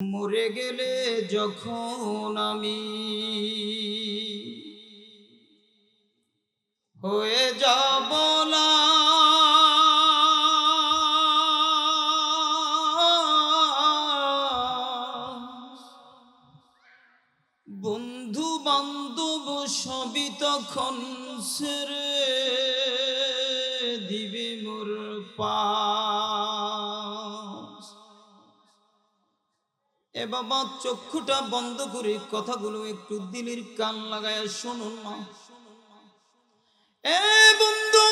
মরে গেলে যখন আমি হয়ে যাব। বন্ধু বান্ধব সবই তখন ছেড়ে দিবে মোর পাশ বাবা, চক্ষুটা বন্ধ করে কথাগুলো একটু দিলের কান লাগায় শুনুন না এ বন্ধু,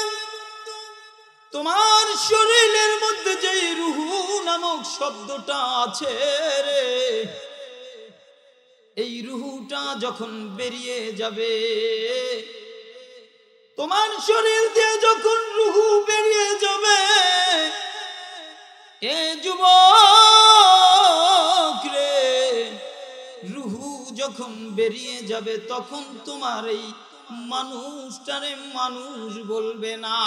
তোমার শরীরের মধ্যে যে রুহু নামক শব্দটা আছে রে, এই রুহুটা যখন বেরিয়ে যাবে, তোমার শরীর দিয়ে যখন রুহু বেরিয়ে যাবে এ যুবক রে, রুহু যখন বেরিয়ে যাবে, তখন তোমার এই মানুষটারে মানুষ বলবে না।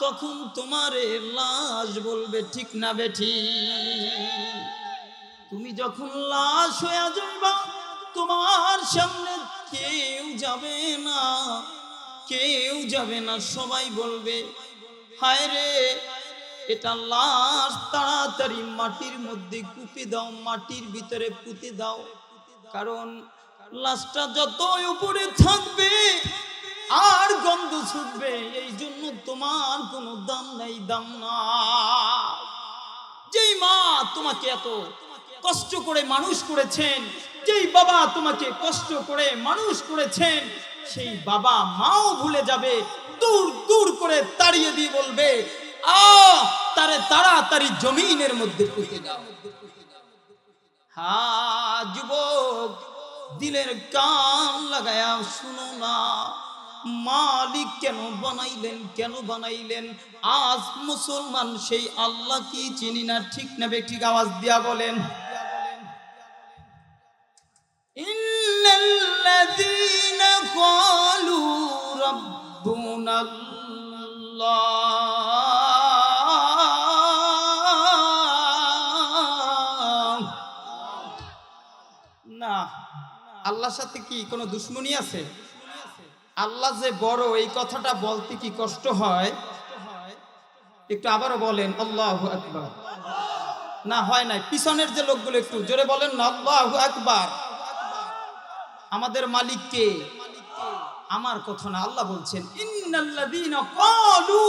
তখন তোমারে লাশ বলবে, ঠিক না বেঠি? তুমি যখন লাশ হয়ে যাইবা, তোমার সামনে কেউ যাবে না, কেউ যাবে না। সবাই বলবে, হায় রে এটা লাশ তাড়াতাড়ি মাটির মধ্যে কুপি দাও, মাটির ভিতরে পুঁতে দাও। কারণ লাশটা যত উপরে থাকবে, আর গন্ধ ছুটবে এই জন্য তোমার কোনো দাম নাই, দাম না যেই মা তোমাকে এত কষ্ট করে মানুষ করেছেন, যেই বাবা তোমাকে কষ্ট করে মানুষ করেছেন, সেই বাবা মাও ভুলে যাবে, দূর দূর করে তাড়িয়ে দিয়ে বলবে তারে তাড়াতাড়ি জমিনের মধ্যে পুঁতে দাও। হা, যুবক, দিলের কান লাগায়া শুনো না। মালিক কেন বানাইলেন কেন বানাইলেন? আজ মুসলমান সেই আল্লাহ কি চিনি না? ঠিক না ঠিক আওয়াজ দিয়া বলেন। ইন্নাল্লাযীনা আল্লাহর সাথে কি কোনো দুশ্মনী আছে? আল্লাহ যে বড়, এই কথাটা বলতে কি কষ্ট হয়? একটু আবারও বলেন, আল্লাহ আকবার। না, হয় নাই। পিছনের যে লোকগুলো একটু, জোরে বলেন না, আল্লাহ আকবার। আমাদের মালিককে আমার কথা না, আল্লাহ বলছেন, ইন্নাল্লাযীনা ক্বালু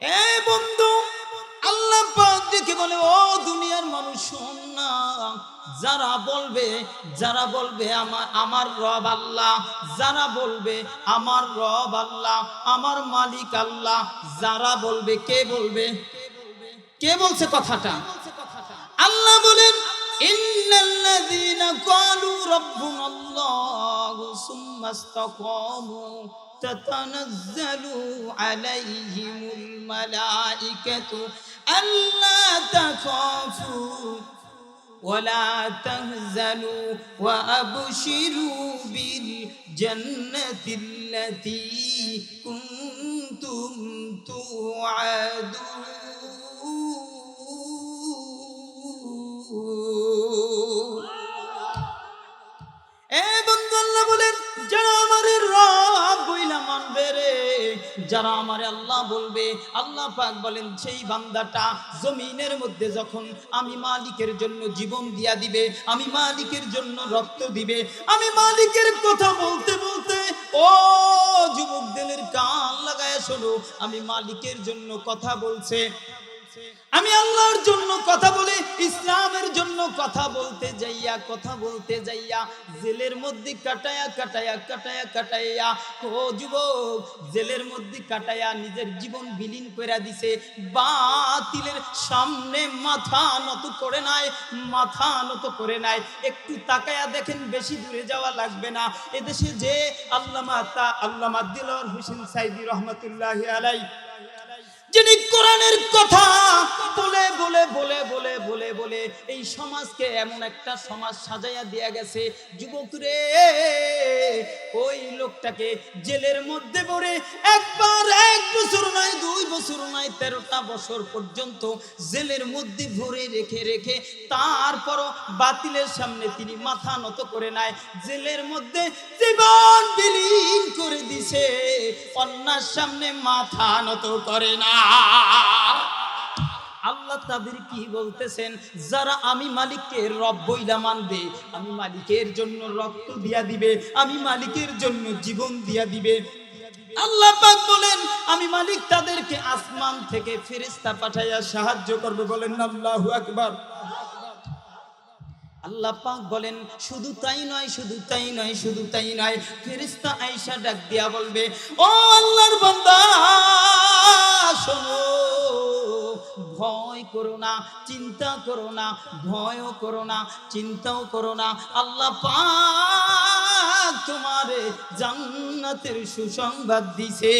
এ বন্ধু, আল্লাহ দেখে বলে, ও দুনিয়ার মানুষ, শোন না। যারা বলবে যারা বলবে আমার আমার রব আল্লাহ। যারা বলবে, আমার রব আল্লাহ, আমার মালিক আল্লাহ। যারা বলবে, কে বলবে? কে বলছে কথাটা? আল্লাহ বলেন, ইন্নাল্লাযীনা ক্বালু রাব্বুনাল্লাহু সুম্মা ইসতাকামু। تتنزل عليهم الملائكة ألا تخافوا ولا تهزنوا وأبشروا بالجنة التي كنتم توعدون এ বন্ধু আল্লাহ বলেন যারা আমার রব বইলা মানবে রে, যারা আমার আল্লাহ বলবে, আল্লাহ পাক বলেন, সেই বান্দাটা জমিনের মধ্যে যখন আমি মালিকের জন্য জীবন দিয়া দিবে, আমি মালিকের জন্য রক্ত দিবে, আমি মালিকের কথা বলতে বলতে, ও যুবক দিলের কান লাগায় শোনো, আমি মালিকের জন্য কথা বলছে। আমি আল্লাহর জন্য কথা বলে, ইসলামের জন্য কথা বলতে যাইয়া, কথা বলতে যাইয়া, জেলের মধ্যে কাটায়া কাটায়া কাটায়া, কাটাইয়া, ও যুবক, জেলের মধ্যে কাটায়া নিজের জীবন বিলীন করে দিছে, বাতিলের সামনে মাথা নত করে নাই, মাথা নত করে নাই, একটু তাকায়া দেখেন, বেশি দূরে যাওয়া লাগবে না। এদেশে যে আল্লামা তা, আল্লামা দিলর হোসেন সাইদি রহমতুল্লাহ আলাই যিনি কোরআনের কথা সমাজকে এমন একটা সমাজ সাজাইয়া দিয়া গেছে যুবক রে ওই লোকটাকে জেলের মধ্যে পড়ে একবার এক বছর নয়, দুই বছর নয়, তেরোটা বছর পর্যন্ত জেলের মধ্যে ভরে রেখে রেখে তারপরও বাতিলের সামনে তিনি মাথা নত করে নেয় জেলের মধ্যে জীবন বিলীন করে দিছে, অন্যার সামনে মাথা নত করে না। আল্লাহ তাদের কি বলতেছেন? যারা আমি মালিককে রব বইলা মানবে, আমি মালিকের জন্য রক্ত দিয়া দিবে, আমি মালিকের জন্য জীবন দিয়া দিবে। আল্লাহ পাক বলেন, আমি মালিক তাদেরকে আসমান থেকে ফেরেশতা পাঠাইয়া সাহায্য করবে। বলেন আল্লাহু আকবার। আল্লাহ পাক বলেন, শুধু তাই নয়, শুধু তাই নয়, শুধু তাই নয়, ফেরেশতা আয়েশা ডাক দিয়া বলবে, ও আল্লাহর বান্দা, শোনো। ভয় করো না, চিন্তা করো না, ভয়ও করো না, চিন্তাও করো না। আল্লাহ পাক তোমারে জান্নাতের সুসংবাদ দিছে।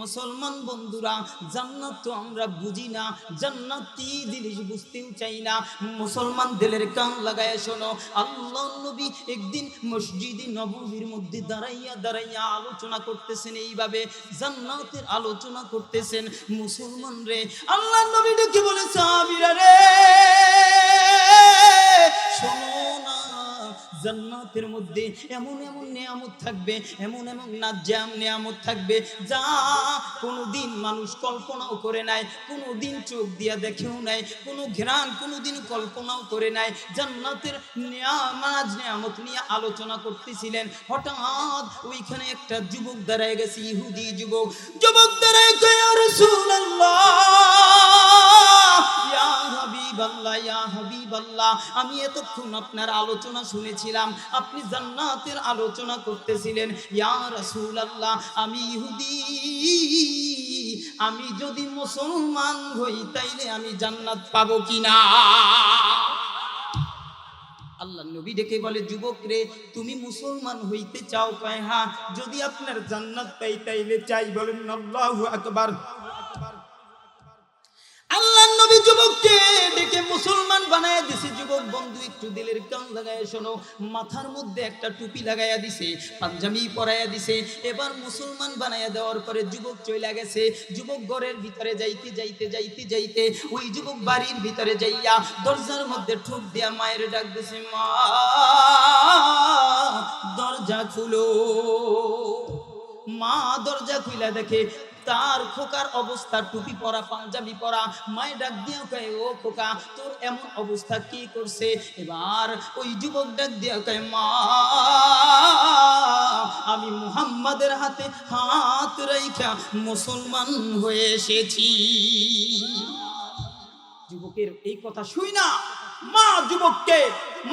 মুসলমান বন্ধুরা, জান্নাত তো আমরা বুঝি না, জান্নাত জিনিস বুঝতেও চাই না। মুসলমান দিলের কান লাগায় শোনো, আল্লাহ নবী একদিন মসজিদে নববীর মধ্যে দাঁড়াইয়া দাঁড়াইয়া আলোচনা করতেছেন এইভাবে, জান্নাতের আলোচনা করতেছেন মুসলমান রে। আল্লাহ নবী ডেকে বলে সাহাবীরা রে, শোনো না জান্নাতের মধ্যে এমন এমন নিয়ামত থাকবে, এমন এমন নাজ্জাম নিয়ামত থাকবে যা কোনোদিন মানুষ কল্পনাও করে নাই, কোনোদিন চোখ দিয়া দেখেও নাই, কোনো ঘ্রাণ কোনোদিন কল্পনাও করে নাই। জান্নাতের নিয়ামাজ, নিয়ামত নিয়ে আলোচনা করতেছিলেন। হঠাৎ ওইখানে একটা যুবক দাঁড়ায় গেছে, ইহুদি যুবক। যুবক দাঁড়ায় গেছে রাসূলুল্লাহ! আমি এতক্ষণ আপনার আলোচনা শুনেছিলাম, আপনি জান্নাতের আলোচনা করতেছিলেন, ইয়া রাসূলুল্লাহ, আমি ইহুদি, আমি যদি মুসলমান হই, তাইলে আমি জান্নাত পাবো কিনা? আল্লাহ নবী ডেকে বলে, যুবক রে, তুমি মুসলমান হইতে চাও কয় হ্যাঁ? যদি আপনার জান্নাত পাই, তাইলে চাই। বলেন, আল্লাহু আকবার। আল্লাহ নবী যুবককে ডেকে মুসলমান বানায় দিছে। যুবক বন্ধু, একটু দিলের কান লাগায় শোনো। মাথার মধ্যে একটা টুপি লাগাইয়া দিছে, পাঞ্জাবি পরাইয়া দিছে। এবার মুসলমান বানাইয়া দেওয়ার পরে যুবক চলে গেছে। যুবক ঘরের ভিতরে যাইতে যাইতে যাইতে যাইতে ওই যুবক বাড়ির ভিতরে যাইয়া দরজার মধ্যে ঠুক দিয়া মায়ের ডাক দিছে, মা, দরজা খুলো। মা দরজা খুইলা দেখে তার খোকার অবস্থা, টুপি পরা, পাঞ্জাবি পরা মায় ডাক দিয়া কয়, ও খোকা, তোর এমন অবস্থা কি করছে? এবার ওই যুবক ডাক দিয়া কয়, মা, আমি মুহাম্মাদের হাতে হাত রাইখা মুসলমান হয়ে এসেছি। যুবকের এই কথা শুই না। মা যুবককে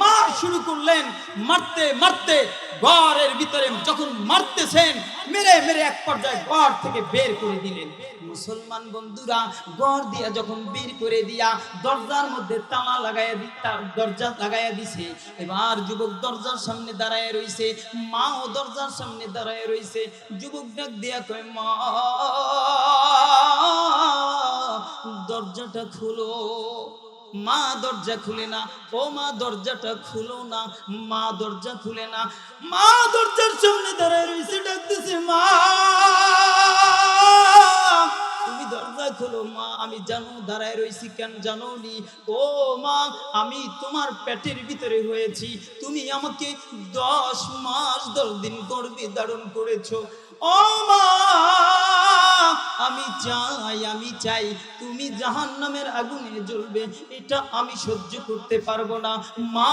মার শুরু করলেন, মারতে মারতে। ঘরের ভিতরে যখন মারতেছেন, মেরে মেরে এক পর্যায়ে ঘর থেকে বের করে দিলেন। মুসলমান বন্ধুরা, ঘর দিয়া যখন বের করে দিয়া দরজার মধ্যে তামা লাগাইয়া দি দরজা লাগাইয়া দিছে। এবার যুবক দরজার সামনে দাঁড়ায় রইছে, মাও দরজার সামনে দাঁড়ায় রইছে। যুবক ডাক দিয়া কয়, মা, দরজাটা খুলো। মা দরজা খুলে না, ও মা দরজাটা খুলো না, মা দরজা খুলে না। মা দরজার সামনে দাঁড়ায় রয়েছে, ডাকতেছে, মা, তুমি দরজা খোলো, মা, আমি জানো, দাঁড়ায় রয়েছি কেন জানো নি ও মা, আমি তোমার পেটের ভিতরে হয়েছি, তুমি আমাকে দশ মাস দশ দিন গর্বে ধারণ করেছ। ও মা আমি চাই আমি চাই। তুমি জাহান নামের আগুনে জ্বলবে, এটা আমি সহ্য করতে পারব না। মা,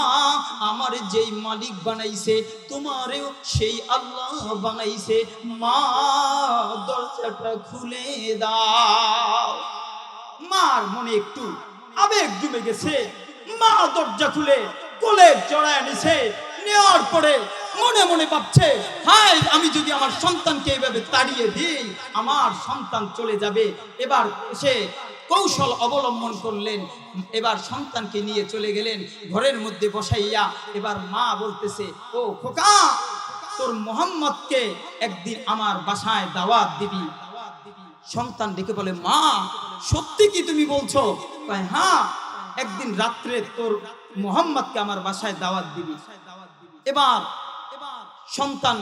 আমার যেই মালিক বানাইছে, তোমারেও সেই আল্লাহ বানাইছে। মা, দরজাটা খুলে দাও। মার মনে একটু আবেগ জমে গেছে। মা দরজা খুলে কোলে জড়ায় নিছে। নেওয়ার পরে মনে মনে ভাবছে, হায়, আমি যদি আমার সন্তানকে এইভাবে তাড়িয়ে দিই, আমার সন্তান চলে যাবে। এবার সে কৌশল অবলম্বন করলেন, এবার সন্তানকে নিয়ে চলে গেলেন, ঘরের মধ্যে বসাইয়া এবার মা বলতেছে, ও খোকা, তোর মোহাম্মদকে একদিন আমার বাসায় দাওয়াত দিবি। সন্তান ডেকে বলে, মা, সত্যি কি তুমি বলছো? হ্যাঁ একদিন রাত্রে তোর মোহাম্মদকে আমার বাসায় দাওয়াত দিবি। এবার সন্তান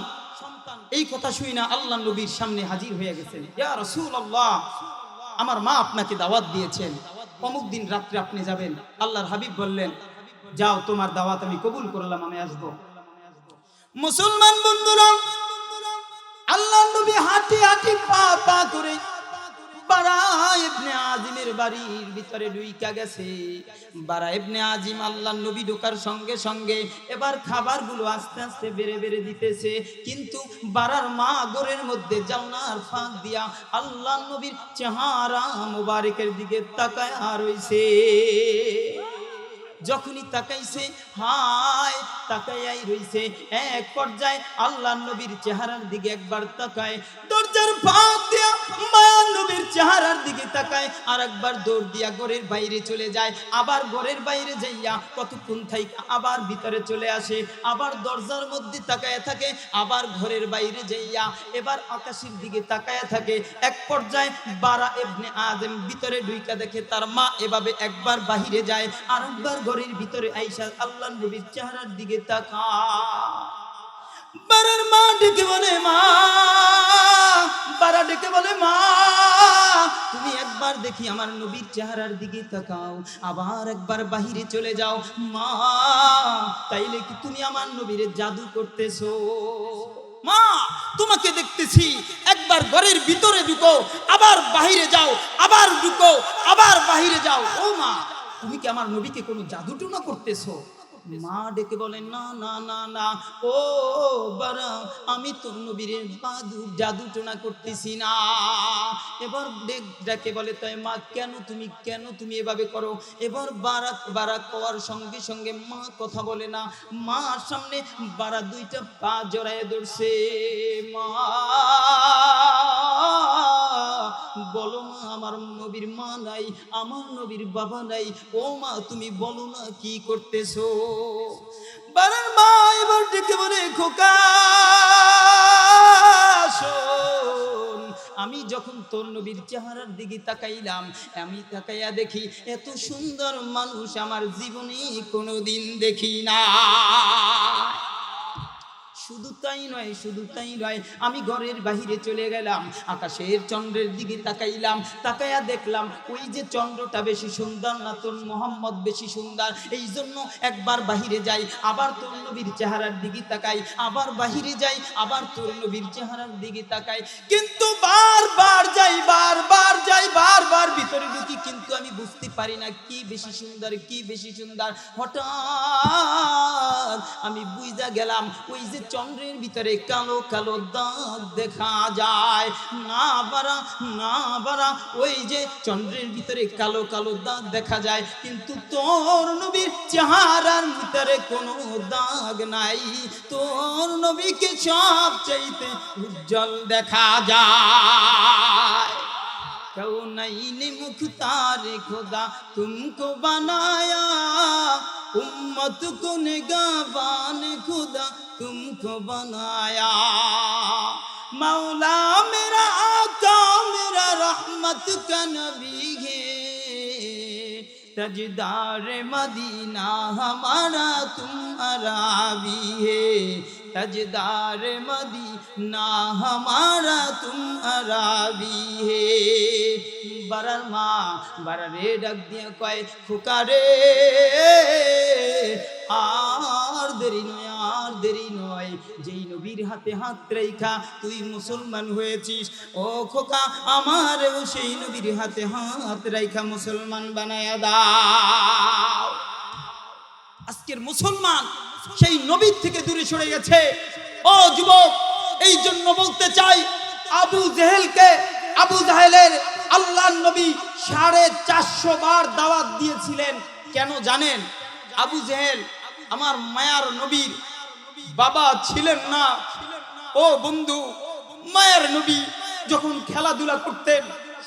এই কথা শুই না আল্লাহ নবীর সামনে হাজির হয়ে গেছেন। আমার মা আপনাকে দাওয়াত দিয়েছেন। অমুক দিন রাত্রে আপনি যাবেন। আল্লাহর হাবিব বললেন, যাও, তোমার দাওয়াত আমি কবুল করলাম, আমি আসব। মুসলমান বন্ধুরা, আল্লাহ নবী হাঁটি হাঁটি পা পা করে বারা আজিমের বাড়ির ভিতরে গেছে। বারা আজিম আল্লাহ নবী সঙ্গে সঙ্গে এবার খাবারগুলো আস্তে আস্তে বেড়ে বেড়ে দিতেছে। কিন্তু বারার মা মধ্যে জানার ফাঁক দিয়া আল্লাহ নবীর চেহারা মুবারকের দিকে তাকায় রইছে। যখনই তাকাইছে, হায়, তাকাইয়াই রইছে। এক পর্যায়ে আল্লাহ নবীর চেহারার দিকে একবার তাকায়, দরজার ফাঁক দিয়া মায়ার নবীর চেহারার দিকে তাকায় আর একবার দৌড় দিয়া ঘরের বাইরে চলে যায়। আবার ঘরের বাইরে যাইয়া কতক্ষণ থাইকা, আবার ভিতরে চলে আসে, আবার দরজার মধ্যে তাকায় থাকে, আবার ঘরের বাইরে যাইয়া এবার আকাশের দিকে তাকায় থাকে। এক পর্যায়ে বারা এবনে আজম ভিতরে ঢুইকা দেখে তার মা এভাবে একবার বাহিরে যায় আর একবার ঘরের ভিতরে আইসা আল্লাহ নবীর চেহারার দিকে বারার মা ডেকে বলে, মা, বারা ডেকে বলে, মা, তুমি একবার দেখি আমার নবীর চেহারার দিকে তাকাও, আবার একবার বাহিরে চলে যাও। মা, তাইলে কি তুমি আমার নবীর জাদু করতেছো? মা, তোমাকে দেখতেছি। একবার ঘরের ভিতরে ঢুকো, আবার বাহিরে যাও, আবার ঢুকো, আবার বাহিরে যাও। ও মা তুমি কি আমার নবীকে কোনো জাদু টুনা করতেছো? মা ডেকে বলে না না না না। ও, বারা, আমি তোর নবীর জাদু জাদু টোনা করতেছি না। এবার ডেক বলে তাই মা, কেন তুমি কেন তুমি এভাবে করো? এবার বারাক বারাক কওয়ার সঙ্গে সঙ্গে মা কথা বলে না। মার সামনে বারা দুইটা পা জড়ায় ধরছে। মা, বলো মা আমার নবীর মা নাই, আমার নবীর বাবা নাই। ও মা, তুমি বলো না কি করতেছো? বারার মা এবার ডেকে বলে, খোকা আমি যখন তোর নবীর চেহারার দিকে তাকাইলাম, আমি তাকাইয়া দেখি এত সুন্দর মানুষ আমার জীবনে কোনোদিন দেখি না শুধু তাই নয়, শুধু তাই নয়, আমি ঘরের বাহিরে চলে গেলাম, আকাশের চন্দ্রের দিকে তাকাইলাম তাকাইয়া দেখলাম ওই যে চন্দ্রটা বেশি সুন্দর না তোর মোহাম্মদ বেশি সুন্দর? এই জন্য একবার বাহিরে যাই, আবার তোর নবীর চেহারার দিকে তাকাই, আবার বাহিরে যাই, আবার তোর নবীর চেহারার দিকে তাকাই। কিন্তু বারবার যাই বারবার যাই, বারবার ভিতরে ঢুকি, কিন্তু আমি বুঝতে পারি না কি বেশি সুন্দর, কি বেশি সুন্দর। হঠাৎ আমি বুঝা গেলাম ওই যে চন্দ্রের ভিতরে কালো কালো দাগ দেখা যায়। না বারা না বারা ওই যে চন্দ্রের ভিতরে কালো কালো দাগ দেখা যায়। কিন্তু তোর নবীর চেহারার ভিতরে কোনো দাগ নাই। তোর নবীকে সব চাইতে উজ্জ্বল দেখা যায়। कौनैन मुख्तार खुदा तुमको बनाया उम्मत को निगाबान खुदा तुमको बनाया मौला मेरा आका मेरा रहमत का नबी है तजदार मदीना हमारा तुम्हारा भी है तजदार मदीना हमारा तुम्हारा भी है বারার মা বারারে ডাক দিয়ে কয় ফুকারে আর দেরি নয় আর দেরি নয় যেই নবীর হাতে হাত রেখা তুই মুসলমান হয়েছিস ও খোকা আমারও সেই নবীর হাতে হাত রেখা মুসলমান বানায়া দাও আজকের মুসলমান সেই নবীর থেকে দূরে সরে গেছে ও যুবক এই জন্য বলতে চাই, আবু জেহেলকে, আবু জাহেলের আল্লাহ নবী সাড়ে চারশো বার দাওয়াত দিয়েছিলেন। কেন জানেন? আবু জেহেল আমার মায়ার নবীর বাবা ছিলেন না। ও বন্ধু, মায়ের নবী যখন খেলাধুলা করতেন,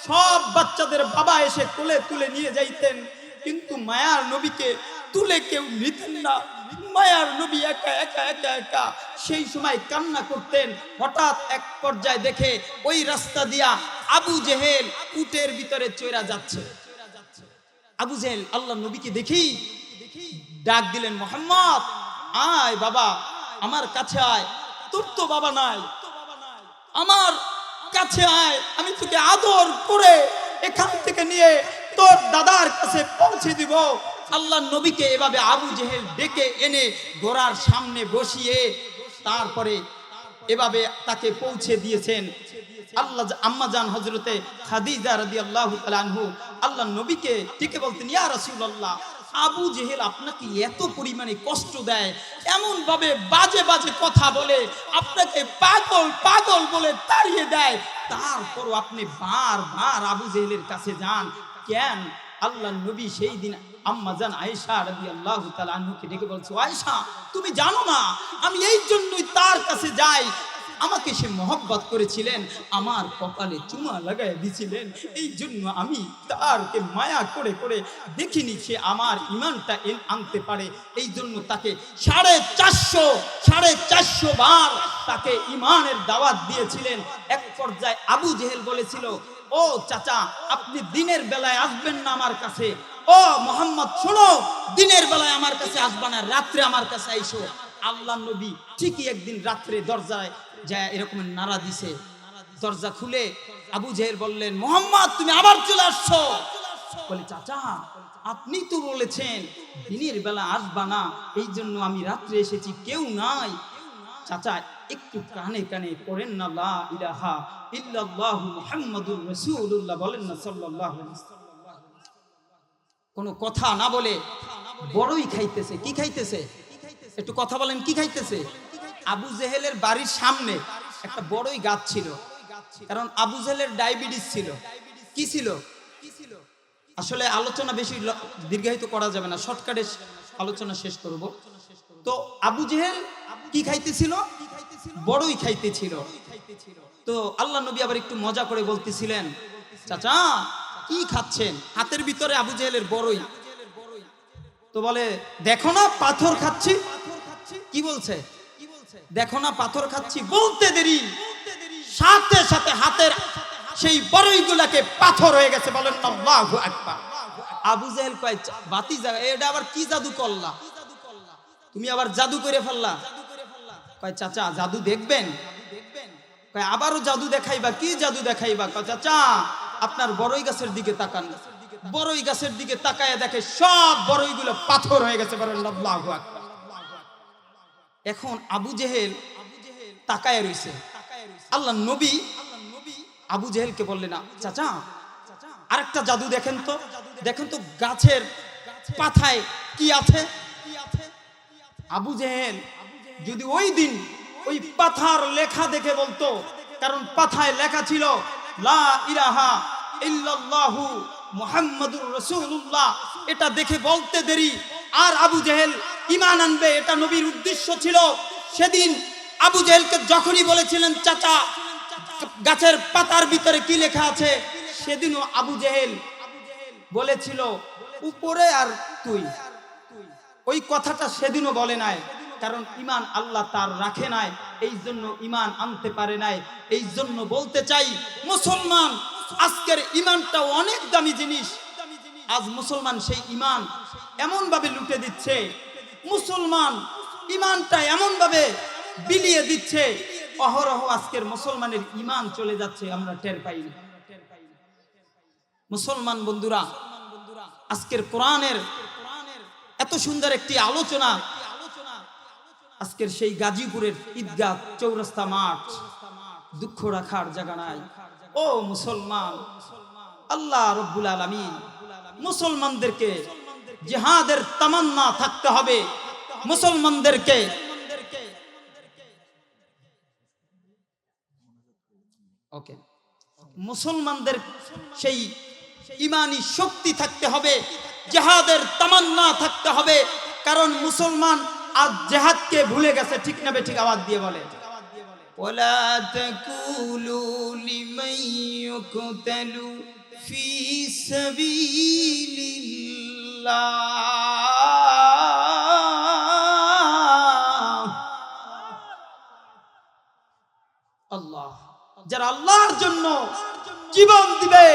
সব বাচ্চাদের বাবা এসে কোলে তুলে নিয়ে যাইতেন। কিন্তু মায়ার নবীকে তুলে কেউ নিতেন না। মায়ার নবী একা একা একা একা সেই সময় কান্না করতেন। হঠাৎ এক পর্যায়ে দেখে ওই রাস্তা দিয়া আবু জেহেল উটের ভিতরে চৈরা যাচ্ছে। আবু জেহেল আল্লাহ নবীকে দেখি, ডাক দিলেন, মোহাম্মদ, আয় বাবা, আমার কাছে আয়। তোর তো বাবা নাই। আমার কাছে আয়। আমি তোকে আদর করে এখান থেকে নিয়ে তোর দাদার কাছে পৌঁছে দিব। আল্লাহ নবীকে এভাবে আবু জেহেল ডেকে এনে ঘোড়ার সামনে বসিয়ে তারপরে এভাবে তাকে পৌঁছে দিয়েছেন। আল্লাহ আম্মা জান হজরতে খাদিজা রাদিয়াল্লাহু তাআলা আনহু, আল্লাহ নবীকে ডেকে বলতেন, ইয়া রাসূলুল্লাহ, আবু জেহেল আপনাকে এত পরিমাণে কষ্ট দেয় এমন ভাবে বাজে বাজে কথা বলে আপনাকে পাগল পাগল বলে তাড়িয়ে দেয়। তারপরও আপনি বারবার আবু জেহেলের কাছে যান। কেন? আল্লাহ নবী সেই দিন আম্মা জান আয়েশা রাদিয়াল্লাহু তাআলা আনহুকে ডেকে বলছো, আয়েশা, তুমি জানো না, আমি এই জন্যই তার কাছে যাই। আমাকে সে মহব্বত করেছিলেন, আমার কপালে চুমা লাগাই দিছিলেন। এই জন্য আমি তারকে মায়া করে করে দেখিনি সে আমার ইমানটা এন আনতে পারে। এই জন্য তাকে সাড়ে চারশো সাড়ে চারশো বার তাকে ইমানের দাওয়াত দিয়েছিলেন। এক পর্যায়ে আবু জেহেল বলেছিল ও চাচা, আপনি দিনের বেলায় আসবেন না আমার কাছে। ও মোহাম্মদ, শোনো, দিনের বেলায় আমার কাছে আসবা না, রাত্রে আমার কাছে আইসো। আল্লাহ নবী ঠিকই একদিন রাত্রে দরজায় যায়, এরকম নাড়া দিছে। দরজা খুলে আবু জেহেল বললেন, মোহাম্মদ, তুমি আবার চলে আসছো? বলে, চাচা, আপনি তো বলেছেন দিনের বেলা আসবা না এই জন্য আমি রাত্রে এসেছি, কেউ নাই। চাচা একটু কানে কানে পড়েন না, লা ইলাহা ইল্লাল্লাহু মুহাম্মাদুর রাসূলুল্লাহ বলেন না, সাল্লাল্লাহু আলাইহি। কোনো কথা না বলে বড়ই খাইতেছে। কি খাইতেছে? একটু কথা বলেন, কি খাইতেছে? আবু জেহেলের বাড়ির সামনে একটা বড়ই গাছ ছিল। কারণ আবু জেহেলের ডায়াবেটিস ছিল। কি ছিল? আসলে আলোচনা বেশি দীর্ঘায়িত করা যাবে না। শর্টকাটে আলোচনা শেষ করব। তো আবু জেহেল কি খাইতেছিল? বড়ই খাইতেছিল। তো আল্লাহ নবী আবার একটু মজা করে বলতেছিলেন, চাচা, কি খাচ্ছেন? হাতের ভিতরে আবু জেহেলের বড়ই। তো বলে, দেখো না, পাথর খাচ্ছি। কি বলছে? দেখো না, পাথর খাচ্ছি। বলতে দেরি। সাথে সাথে হাতের সেই বড়ইগুলাকে পাথর হয়ে গেছে, বলেন আবু জেহেল কয়, বাতি জায়গা এটা আবার কি জাদু করলা? তুমি আবার জাদু করে ফেললা। কয়, চাচা, জাদু দেখবেন? কয়, আবারও জাদু দেখাইবা, কি জাদু দেখাইবা? কয়, চাচা, আপনার বড়ই গাছের দিকে তাকান। বড়ই গাছের দিকে তাকায় দেখে সব বড়ইগুলো পাথর হয়ে গেছে এখন আবু জেহেল তাকায় রইছে। আল্লাহ নবী আবু জেহেলকে বললেন না চাচা, আরেকটা জাদু দেখেন তো। দেখেন তো গাছের পাথায় কি আছে? আবু জেহেল যদি ওই দিন ওই পাথার লেখা দেখে বলতো, কারণ পাথায় লেখা ছিল, লা ইলাহা ইল্লাল্লাহু মুহাম্মাদুর রাসূলুল্লাহ। এটা দেখে বলতে দেরি। আর আবু জেহেল ঈমান আনবে, এটা নবীর উদ্দেশ্য ছিল। সেদিন আবু জেহেলকে যখনই বলেছিলেন, চাচা, গাছের পাতার ভিতরে কি লেখা আছে? সেদিনও আবু জেহেল বলেছিল, উপরে আর তুই। ওই কথাটা সেদিনও বলে নাই। কারণ ইমান আল্লাহ তার রাখে নাই এই জন্য ইমান আনতে পারে নাই। এই জন্য বলতে চাই, মুসলমান, আজকের ইমানটা অনেক দামি জিনিস। আজ মুসলমান সেই ইমান এমন ভাবে লুটে দিচ্ছে, মুসলমান ইমানটা এমন ভাবে বিলিয়ে দিচ্ছে, অহরহ আজকের মুসলমানের ইমান চলে যাচ্ছে, আমরা টের পাই না। মুসলমান বন্ধুরা, আজকের কোরআনের এত সুন্দর একটি আলোচনা আজকের সেই গাজীপুরের ঈদগাহ চৌরাস্তা মাঠ, দুঃখ রাখার জায়গা নাই। ও মুসলমান, আল্লাহ রব্বুল আলামিন মুসলমানদেরকে জিহাদের তামান্না থাকতে হবে। মুসলমানদেরকে ওকে। মুসলমানদের সেই ইমানি শক্তি থাকতে হবে, জেহাদের তামান্না থাকতে হবে। কারণ মুসলমান আজ জেহাদকে ভুলে গেছে ঠিক না বে ঠিক আওয়াজ দিয়ে বলে ولا تقولوا لمن يقتل في سبيل الله আল্লাহ যারা আল্লাহর জন্য জীবন দিবে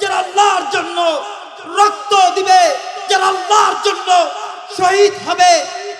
যারা আল্লাহর জন্য রক্ত দিবে যারা আল্লাহর জন্য শহীদ হবে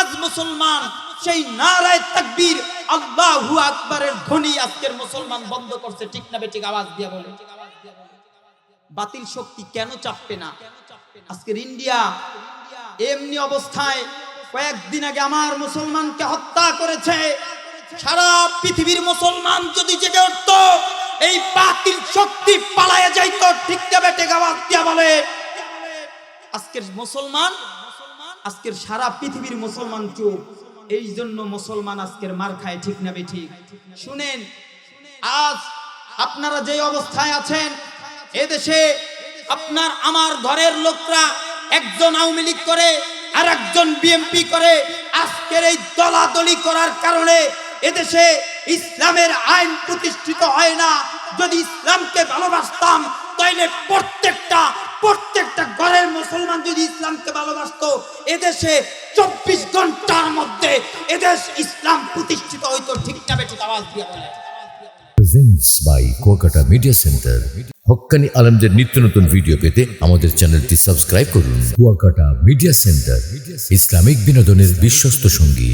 আজ মুসলমান, সেই নারায় তাকবীর আল্লাহু আকবারের ধ্বনি আজকের মুসলমান বন্ধ করছে। ঠিক না বেঠিক আওয়াজ দিয়ে বলে বাতিল শক্তি কেন চাপবে না? আজকের ইন্ডিয়া এমনি অবস্থায় কয়েকদিন আগে আমার মুসলমানকে হত্যা করেছে। সারা পৃথিবীর মুসলমান যদি জেগে উঠত, এই বাতিল শক্তি পালায়ে যাইত। ঠিক না বেটে আওয়াজ দিয়া বলে। আজকের মুসলমান আজকের সারা পৃথিবীর মুসলমান চুপ এই জন্য মুসলমান আজকের মার খায়, ঠিক না ঠিক শুনেন, আজ আপনারা যে অবস্থায় আছেন, এদেশে আপনার আমার ঘরের লোকরা একজন আওয়ামী লীগ করে আর একজন বিএমপি করে, আজকের এই দলাদলি করার কারণে এদেশে ইসলামের আইন প্রতিষ্ঠিত হয় না। যদি ইসলামকে ভালোবাসতাম, তাইলে প্রত্যেকটা প্রত্যেকটা ঘরের মুসলমান যদি ইসলামকে ভালোবাসতো, এদেশে চব্বিশ ঘণ্টার মধ্যে এদেশ ইসলাম প্রতিষ্ঠিত হইতো। ঠিক না বেঠিক আওয়াজ দিয়ে বলে। বাই কুয়াকাটা মিডিয়া সেন্টার হক্কানি আলমদের নিত্য নতুন ভিডিও পেতে আমাদের চ্যানেলটি সাবস্ক্রাইব করুন। কুয়াকাটা মিডিয়া সেন্টার ইসলামিক বিনোদনের বিশ্বস্ত সঙ্গী।